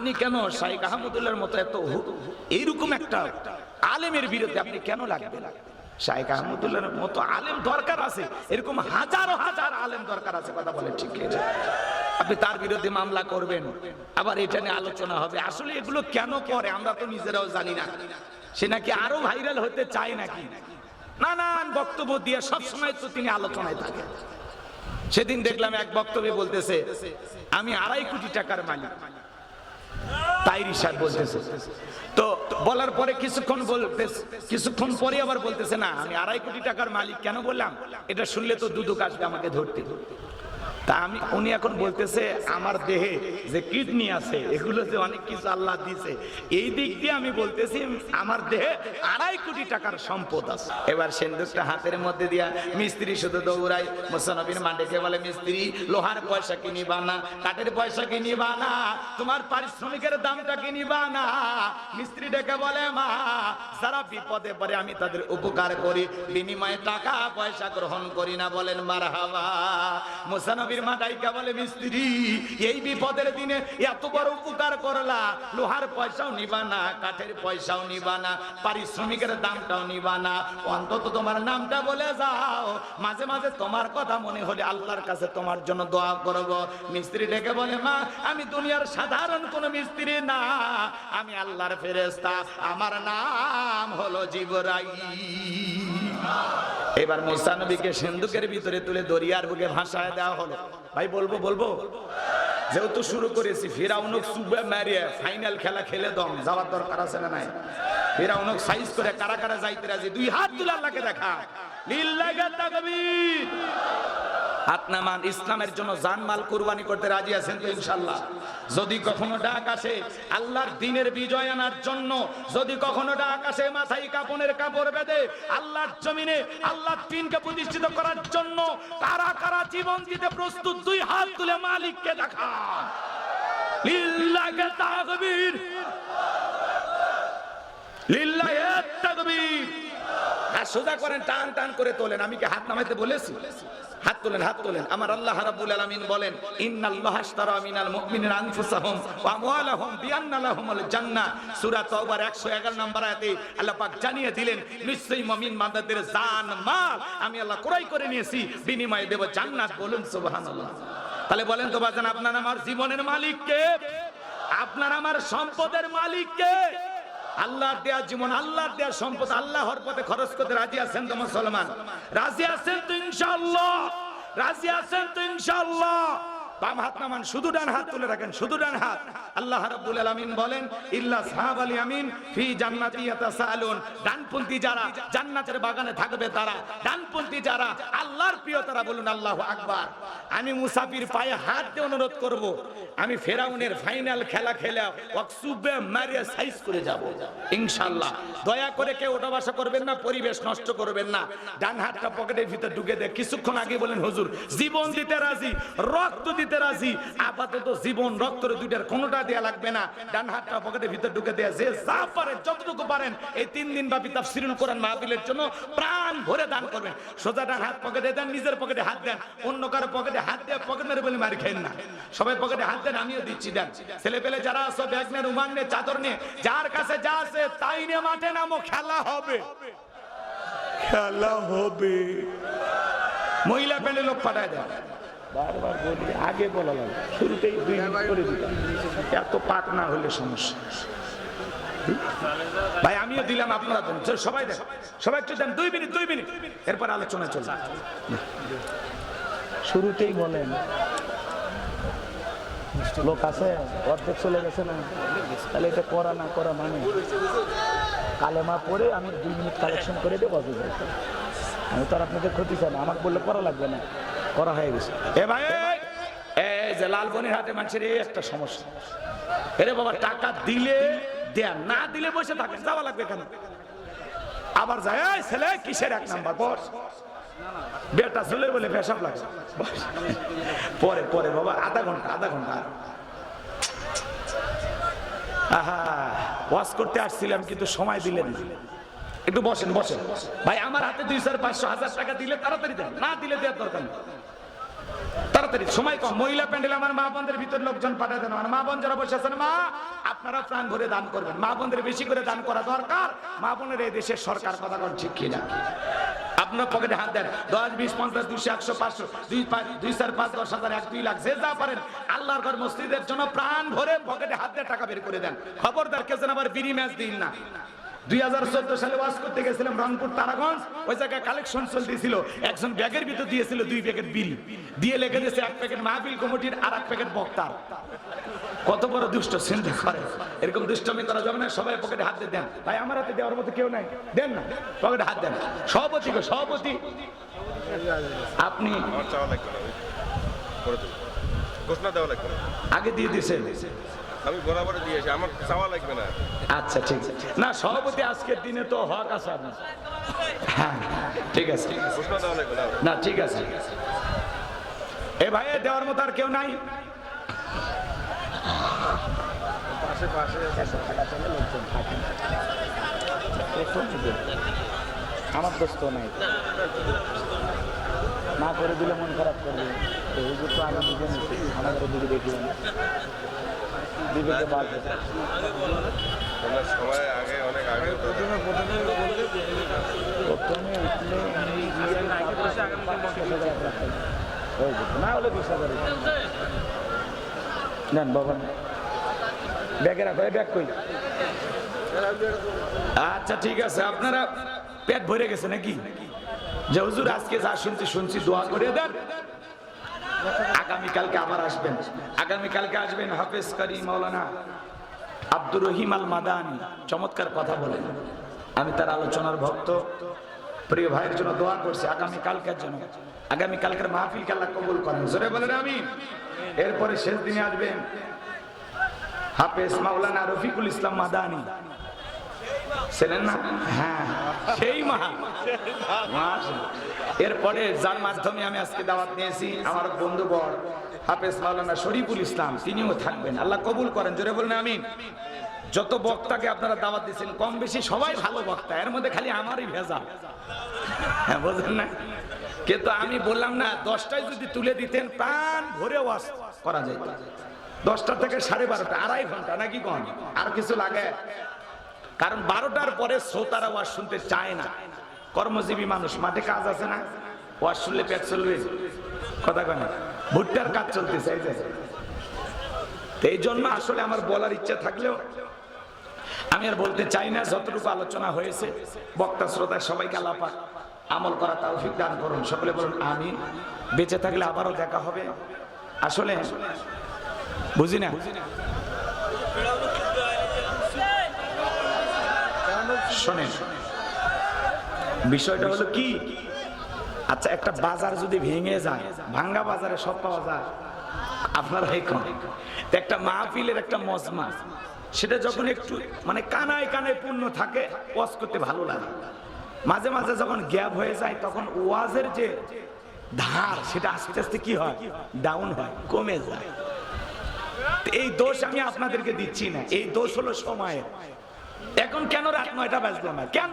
আপনি কেন শাইখ আহমদুল্লাহর মতো এত এইরকম একটা আলেমের বিরুদ্ধে আপনি কেন লাগবেন? শাইখ আহমদুল্লাহর মতো আলেম দরকার আছে। এরকম হাজারো হাজার আলেম দরকার আছে, কথা বলে ঠিক আপনি তার বিরুদ্ধে মামলা করবেন, আবার এটা নিয়ে আলোচনা হবে। আসলে এগুলো কেন করে? আমরা তো নিজেরাও জানি না। সে নাকি আরও ভাইরাল হতে চায় নাকি? নানান বক্তব্য দিয়ে সব সময় তো তিনি আলোচনায় থাকেন। সেদিন দেখলাম এক বক্তব্যে বলতেছে, আমি আড়াই কোটি টাকার মালিক। তাই সাহেব বলতেছে। তো বলার পরে কিছুক্ষণ বলতে কিছুক্ষণ পরে আবার বলতেছে, না, আমি আড়াই কোটি টাকার মালিক কেন বললাম? এটা শুনলে তো দুদু আসবে আমাকে ধরতে। তা আমি, উনি এখন বলতেছে আমার দেহে যে কিডনি আছে, এগুলো যে অনেক কিছু আল্লাহ দিছে, এই দিক দিয়ে আমি বলতেছি আমার দেহে আড়াই কোটি টাকার সম্পদ আছে। এবার সেন্দুকটা হাতের মধ্যে দিয়া মিস্ত্রি শুধু মান্ডেকে বলে, মিস্ত্রি, লোহার পয়সা কিনিবা না? কাঠের পয়সা কিনিবা না? তোমার পারিশ্রমিকের দামটা কিনিবা না? মিস্ত্রি ডেকে বলে, মা, যারা বিপদে পড়ে আমি তাদের উপকার করি, বিনিময়ে টাকা পয়সা গ্রহণ করি না। বলেন মার হাওয়া মোসানবির বলে, মিস্ত্রি, এই বিপদের দিনে এত বড় উপকার করলা। লোহার পয়সাও নিবা না, কাঠের পয়সাও নিবা না, পারিশ্রমিকের দামটাও নিবা না। অন্তত তোমার নামটা বলে যাও। মাঝে মাঝে তোমার কথা মনে হলে আল্লাহর কাছে তোমার জন্য দোয়া করব। মিস্ত্রি ডেকে বলে, মা, আমি দুনিয়ার সাধারণ কোন মিস্ত্রি না। আমি আল্লাহর ফেরেস্তা আমার নাম হলো জিবরাই এবার মোসানবীকে সিন্ধুকের ভিতরে তুলে দরিয়ার বুকে ভাসায় দেওয়া হলো। ভাই, বলব বলব? যেহেতু শুরু করেছি, ফিরাউনক সুবে মারিয়ে ফাইনাল খেলা খেলে দম, যাওয়ার দরকার আছে না নাই? ফিরাউনক সাইজ করে কারা কারা যাইতে রাজি, দুই হাত তুলে আল্লাহকে দেখা। লিল্লাগা তাকবীর। হাত নামান ইসলামের জন্য জানমাল কুরবানি করতে রাজি আছেন তো ইনশাল্লাহ যদি কখনো ডাক আসে, আল্লাহর দিনের বিজয় আনার জন্য, যদি কখনো ডাক আসে, মাথায় কাপনের কাপড় বেঁধে, আল্লাহর জমিনে, আল্লাহর দিনকে প্রতিষ্ঠিত করার জন্য কারা কারা জীবন দিতে প্রস্তুত, দুই হাত তুলে মালিককে দেখা। লিল্লাহি তাকবীর। লিল্লাহি তাকবীর। হাত সোজা করেন, টান টান করে তোলেন। আমি কি হাত নামাইতে বলেছি? হাত তোলেন হাত তোলেন। আমার আল্লাহ রাব্বুল আলামিন বলেন, ইন্নাল্লাহ আশতারা মিনাল মুমিনিনা আনফুসাহুম ওয়া আমওয়ালাহুম বিআন্না লাহুমুল জান্নাহ। সূরা তাওবার 111 নম্বর আয়াতে আল্লাহ পাক জানিয়ে দিলেন, নিশ্চয়ই মুমিন বান্দাদের জান, মাল আমি আল্লাহ ক্রয় করে নিয়েছি, বিনিময়ে দেব জান্নাত। বলুন, সুবহানাল্লাহ। তাহলে বলেন তো, বাজান, আপনার আমার জীবনের মালিক কে? আপনার আমার সম্পদের মালিক কে? আল্লাহর দেয়া জীবন আল্লাহ দেয়া সম্পদ, আল্লাহর পথে খরচ করতে রাজি আছেন তো মুসলমান? রাজি আছেন তো ইনশাআল্লাহ, রাজি আছেন তো ইনশাআল্লাহ। বাম হাত নামান, শুধু ডান হাত তুলে রাখেন, শুধু ডান হাত। আল্লাহ রাব্বুল আলামিন বলেন, ইল্লা সাহাবাল ইয়ামিন ফি জান্নাতি ইয়াতাসালুন ডানপন্থী যারা জান্নাতের বাগানে থাকবে তারা, ডানপন্থী যারা আল্লাহর প্রিয়, তারা বলুন, আল্লাহু আকবার। আমি মুসাফির পায়ে হাত দিয়ে অনুরোধ করব, আমি ফেরাউনের ফাইনাল খেলা খেলে ওয়াকসুবে মারিয়া সাইজ করে যাব। ইনশাআল্লাহ। দয়া করে কেউ ওটা বাসা করবেন না, পরিবেশ নষ্ট করবেন না। ডান হাতটা পকেটের ভিতর ঢুকে দেয় কিছুক্ষণ আগে বলেন, হুজুর, জীবন দিতে রাজি, রক্ত দিতে রাজি? আপাতত জীবন রক্তের দুইটার কোনোটা দেয়া লাগবে না। ডান হাতটা পকেটের ভিতর ঢুকে দেয়া। যে যা পারে যতটুকু পারেন এই তিন দিন ব্যাপী তাফসিরুল কোরআন মাহফিলের জন্য প্রাণ ভরে দান করবেন। সোজা ডান হাত পকেটে দেন নিজের পকেটে হাত দেন। অন্য কারও পকেটে হাত দিয়ে পকেট মেরে বলে মারি খেন না। সবাই পকেটে হাত দেন আমিও দিচ্ছি দেন। ছেলে পেলে যারা আছো ব্যাগ নিয়ে রুমান নিয়ে চাদর নিয়ে যার কাছে যা আছে তাই নিয়ে মাঠে নামো খেলা হবে। খেলা হবে। মহিলা প্যান্ডে লোক পাঠায় দেয় বারবার বলি, আগে বলা লাগে, শুরুতেই দুই মিনিট করে দিতাম এত পাক না হলে সমস্যা ভাই, আমিও দিলাম আপনারা দেন সবাই দেন, সবাই একটু দেন, দুই মিনিট দুই মিনিট। এরপর আলোচনা চলবে। শুরুতেই বলেন। লোক আছে, অর্ধেক চলে গেছে না? তাহলে এটা করা না করা মানে? কালেমা পরে আমি দুই মিনিট কালেকশন করে দেবো আমি তো আর আপনাদের ক্ষতি চাই না। আমাকে বললে করা লাগবে না। করা হয়ে গেছে। এ ভাই যে লালবনির হাতে মানুষের এই একটা সমস্যা। এরে বাবা, টাকা দিলে দেয়া, না দিলে বসে থাকেন, যাওয়া লাগবে কেন? আবার যায় ছেলে, কিসের এক নাম্বার? বস। বেটা ছেলে বলে পেশাব লাগে। পরে পরে বাবা, আধা ঘণ্টা আধা ঘণ্টা। আহা ওয়াশ করতে আসছিলাম, কিন্তু সময় দিলেন না। একটু বসেন বসেন। ভাই, আমার হাতে দুই চার, পাঁচশো হাজার টাকা দিলে তাড়াতাড়ি দেন। না দিলে দেওয়ার দরকার নেই। সময় মহিলা প্যান্ডেল মা বোনদের ভিতর লোকজন মা বোন যারা মা, আপনারা প্রাণ ভরে দান করবেন। মা বেশি করে দান করা দরকার। মা দেশের সরকার হাত দেন। দশ, বিশ, পঞ্চাশ একশো, পাঁচশো, দুই, পাঁচ হাজার, এক, দুই লাখ, যে আল্লাহর ঘর মসজিদের জন্য প্রাণ ভরে পকেটে হাত দিয়ে টাকা বের করে দেন। খবরদার, কেউ আবার বিড়ি ম্যাচ দিন না। দুই সালে ওয়াজ করতে গেছিলাম রংপুর তারাগঞ্জ। ওই জায়গায় কালেকশন চলতেছিল। একজন ব্যাগের ভিতর দিয়েছিল দুই প্যাকেট বিড়ি দিয়ে লেগে দিয়েছে এক প্যাকেট মাহফিল কমিটির আর এক প্যাকেট বক্তার। কত বড় দুষ্ট চিন্তা করে এরকম দুষ্টমি করা যাবে না সবাই পকেটে হাত দেন। ভাই আমার হাতে দেওয়ার মতো কেউ নাই। দেন না পকেটে হাত দেন। সভাপতি সভাপতি। আপনি ঘোষণা দেওয়া লাগবে আগে দিয়ে দিয়েছেন। আমি বরাবর দিয়েছি আমার চাওয়া লাগবে না। আচ্ছা ঠিক আছে। না সভাপতি আজকের দিনে তো হক আছে আপনার হ্যাঁ ঠিক আছে। না ঠিক আছে। এ ভাই দেওয়ার মতো আর কেউ নাই? আমার দোস্ত নাই। না করে দিলে মন খারাপ করবে। তো হুজুর তো আমি দিকে আমাদের দিকে দেখবেন বিবেকে বাড়বে আমরা সময় আগে অনেক আগে প্রথমে উঠলে হয়ে যেত। না হলে বিশ হাজার নেন বাবা ব্যাগে রাখো ব্যাগ কই? আচ্ছা ঠিক আছে। আপনারা পেট ভরে গেছে নাকি? যে হুজুর আজকে যা শুনছি শুনছি দোয়া করে দেন। আগামীকালকে আবার আসবেন। আগামীকালকে আসবেন হাফেজ কারি মাওলানা আব্দুর রহিম আল মাদানি। চমৎকার কথা বলেন। আমি তার আলোচনার ভক্ত। প্রিয় ভাইয়ের জন্য দোয়া করছি আগামী কালকের জন্য। আগামী কালকের মাহফিল আল্লাহ কবুল করেন। জোরে বলেন আমি এরপরে শেষ দিনে আসবেন হাফেজ মাওলানা রফিকুল ইসলাম মাদানি। ছিলেন না? হ্যাঁ। সেই মাশাআল্লাহ। এরপরে যার মাধ্যমে আমি আজকে দাওয়াত নিয়েছি, আমার বন্ধু বর, হাফেজ মাওলানা শরীফুল ইসলাম, তিনিও থাকবেন। আল্লাহ কবুল করেন, জোরে বলেন, আমিন। যত বক্তাকে আপনারা দাওয়াত দিচ্ছেন কম বেশি সবাই ভালো বক্তা। এর মধ্যে খালি আমারই ভেজা হ্যাঁ বুঝলেন না? কিন্তু আমি বললাম না, দশটায় যদি তুলে দিতেন, প্রাণ ভরে ওয়াজ করা যায় দশটা থেকে সাড়ে বারোটা, আড়াই ঘণ্টা, নাকি কম? আর কিছু লাগে? কারণ বারোটার পরে শ্রোতারা ওয়াজ শুনতে চায় না। কর্মজীবী মানুষ, মাঠে কাজ আছে না? ওয়াজ শুনলে পেট চলবে। কথা কেন ভুট্টার কাজ চলতেছে, এই জন্য আসলে আমার বলার ইচ্ছা থাকলেও আমি আর বলতে চাই না, যতটুকু আলোচনা হয়েছে, বক্তা, শ্রোতা সবাইকে আলাপা আমল করা তৌফিক দান করুন। সকলে বলুন আমি বেঁচে থাকলে আবারও দেখা হবে। আসলে বুঝি না? শোনেন বিষয়টা হলো কি? আচ্ছা একটা বাজার যদি ভেঙে যায়, ভাঙ্গা বাজারে সব পাওয়া যায়। আপনারা কম একটা মাহফিলের একটা মজমা। সেটা যখন একটু মানে কানায় কানায় পূর্ণ থাকে, ওয়াজ করতে ভালো লাগে। মাঝে মাঝে যখন গ্যাপ হয়ে যায়, তখন ওয়াজের যে ধার, সেটা আস্তে আস্তে কি হয়? ডাউন হয়, কমে যায়। এই দোষ আমি আপনাদেরকে দিচ্ছি না। এই দোষ হলো সময়ের। এখন কেন রাত নয়টা বাজলো না কেন?